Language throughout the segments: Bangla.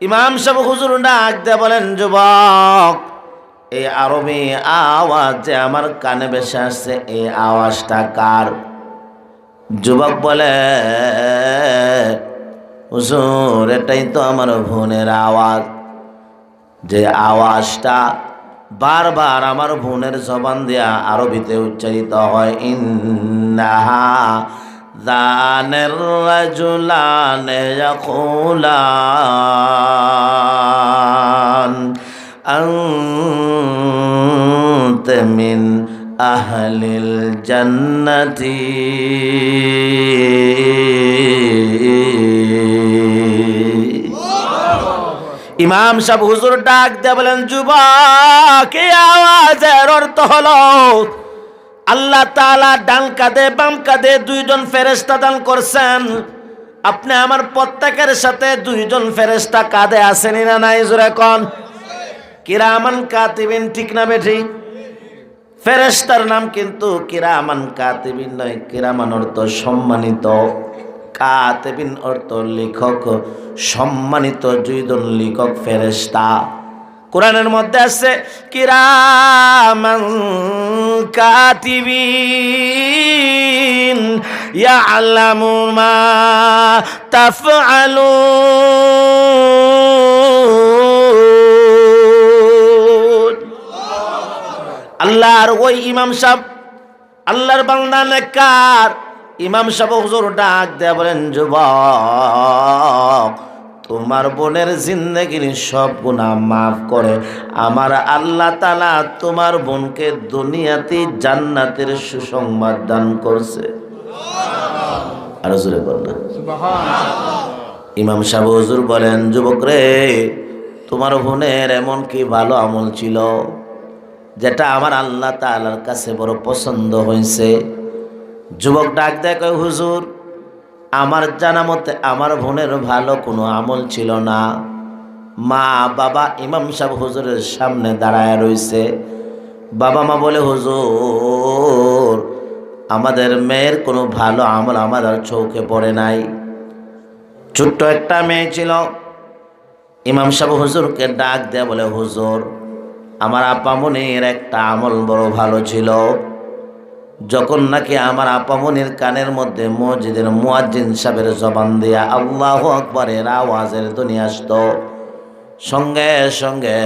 ইমাম সাহেব হুজুর ডাক দিয়ে বলেন, যুবক, এই আরবি আওয়াজ যে আমার কানে বেসে আসছে, এই আওয়াজটা কার? যুবক বলে, হুজুর, এটাই তো আমার বোনের আওয়াজ। যে আওয়াজটা বারবার আমার বোনের জবান দেয়া আরবিতে উচ্চারিত হয়, ইন্নাহা দানের রাজুলানে ইয়াকুলান أنت من أهل الجنة ইমাম সাহেব হুজুর ডাক দিয়ে বলেন যুবক এই আওয়াজের অর্থ হলো আল্লাহ তাআলা ডান কাঁধে, বাম কাঁধে দুইজন ফেরেশতা দান করছেন। আপনি আমার প্রত্যেকের সাথে দুইজন ফেরেশতা কাঁধে আসেনি না নাই, জোরে কন? কিরামান কাতিবিন, ঠিক না বেঠি? ফেরেশতার নাম কিন্তু কিরামান কাতিবিন নয়, কিরামান অর্থ সম্মানিত, কাতেবিন অর্থ লেখক, সম্মানিত দুইজন লেখক ফেরেশতা। কোরআনের মধ্যে আছে, কিরামান কাতিবিন ইয়ালামু মা তাফআলুন আল্লাহর ওই ইমাম সাহেব, আল্লাহর বান্দা নেকার ইমাম সাহেব হুজুর ডাক দেয়া বলেন, যুবক তোমার বোনের জিন্দগির সব গুণা মাফ করে। আমার আল্লাহ তালা তোমার বোনকে দুনিয়াতে জান্নাতের সুসংবাদ দান করছে। আরও জোরে বল না। ইমাম সাহেব হুজুর বলেন যুবক রে তোমার বোনের এমন কি ভালো আমল ছিল যেটা আমার আল্লাহ তাআলার কাছে বড় পছন্দ হয়েছে? যুবক ডাক দেয় কয় হুজুর আমার জানা মতে আমার বোনের ভালো কোনো আমল ছিল না। মা, বাবা, ইমাম সাহেব হুজুরের সামনে দাঁড়ায় রইছে বাবা মা বলে, হুজুর, আমাদের মেয়ের কোনো ভালো আমল আমাদের চৌকে পড়ে নাই। ছোট্ট একটা মেয়ে ছিল। ইমাম সাহেব হুজুরকে ডাক দেয়া বলে, হুজুর, আমার আপামনির একটা আমল বড় ভালো ছিল। যখন নাকি আমার আপামনির কানের মধ্যে মসজিদের মুয়াজ্জিন সাহেবের জবান দিয়া আল্লাহ আকবরের আওয়াজের ধ্বনি আসতো, সঙ্গে সঙ্গে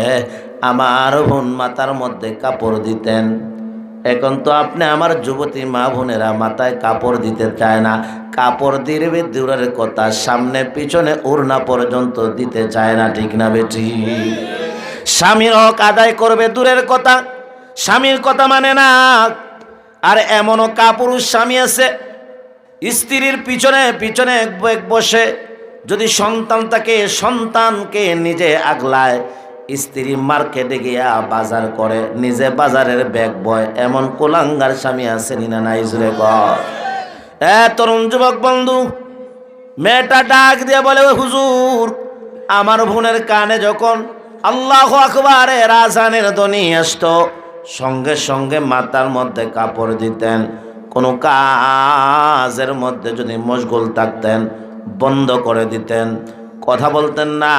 আমার বোন মাথার মধ্যে কাপড় দিতেন। এখন তো আপনি আমার যুবতী মা বোনেরা মাথায় কাপড় দিতে চায় না, কাপড় দিবে দূরের কথা সামনে পিছনে ওড়না পর্যন্ত দিতে চায় না, ঠিক না বেটি? স্বামীর হক আদায় করবে দূরের কথা, স্বামীর কথা মানে না আর এমনও কাপুরুষ স্বামী আছে। স্ত্রীর পিছনে পিছনে বসে যদি সন্তান তাকে সন্তানকে নিজে আগলায়, স্ত্রী মার্কেটে গিয়া বাজার করে, নিজে বাজারের ব্যাগ বয়। এমন কোলাঙ্গার স্বামী আছে নিনা নাই জুড়ে কর। এ তরুণ যুবক বন্ধু, মেয়েটা ডাক দিয়ে বলে, "ওই হুজুর, আমার বোনের কানে যখন আল্লাহ আকবারে রাজানের ধ্বনি আসতো সঙ্গে সঙ্গে মাথার মধ্যে কাপড় দিতেন, কোনো কাজের মধ্যে যদি মশগুল থাকতেন, বন্ধ করে দিতেন। কথা বলতেন না।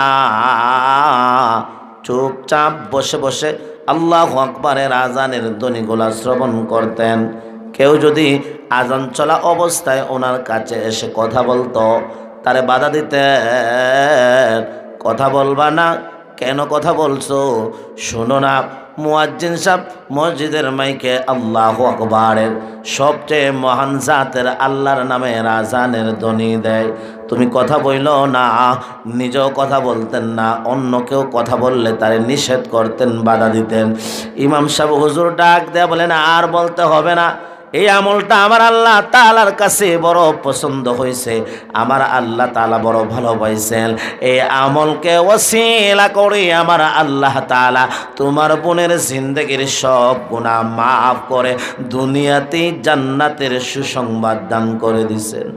চুপচাপ বসে বসে আল্লাহ আকবরের আজানের ধ্বনিগুলা শ্রবণ করতেন। কেউ যদি আজান চলা অবস্থায় ওনার কাছে এসে কথা বলতো, তারে বাধা দিতেন। কথা বলবা না? কেন কথা বলছো? শোনো না মুয়াজ্জিন সাহেব মসজিদের মাইকে আল্লাহ আকবরের সবচেয়ে মহান জাতের আল্লাহর নামে রাজানের ধ্বনি দেয়। তুমি কথা বইল না, নিজেও কথা বলতেন না, অন্য কেউ কথা বললে তারে নিষেধ করতেন, বাধা দিতেন। ইমাম সাহেব হুজুর ডাক দেয়া বলেন, আর বলতে হবে না। এই আমলটা আমার আল্লাহ তালার কাছে বড় পছন্দ হয়েছে। আমার আল্লাহ তালা বড় ভালোবাসেন। এই আমলকে ওসিলা করে আমার আল্লাহ তালা তোমার বোনের জিন্দগির সব গুণা মাফ করে দুনিয়াতেই জান্নাতের সুসংবাদ দান করে দিছেন